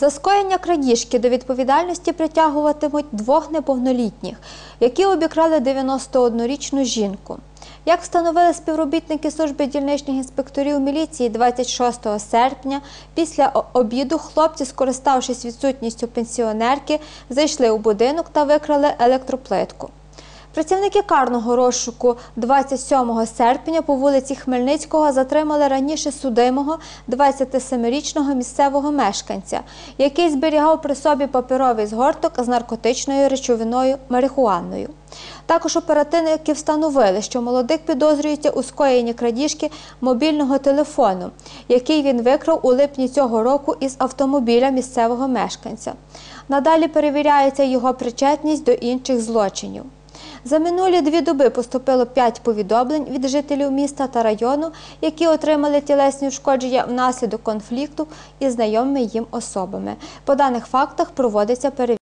За скоєння крадіжки до відповідальності притягуватимуть двох неповнолітніх, які обікрали 91-річну жінку. Як встановили співробітники служби дільничних інспекторів міліції 26 серпня, після обіду хлопці, скориставшись відсутністю пенсіонерки, зайшли у будинок та викрали електроплитку. Працівники карного розшуку 27 серпня по вулиці Хмельницького затримали раніше судимого 27-річного місцевого мешканця, який зберігав при собі паперовий згорток з наркотичною речовиною марихуаною. Також оперативники встановили, що молодик підозрюється у скоєнні крадіжки мобільного телефону, який він викрав у липні цього року із автомобіля місцевого мешканця. Надалі перевіряється його причетність до інших злочинів. За минулі дві доби поступило п'ять повідомлень від жителів міста та району, які отримали тілесні ушкодження внаслідок конфлікту із знайомими їм особами. По даних фактах проводиться перевірка.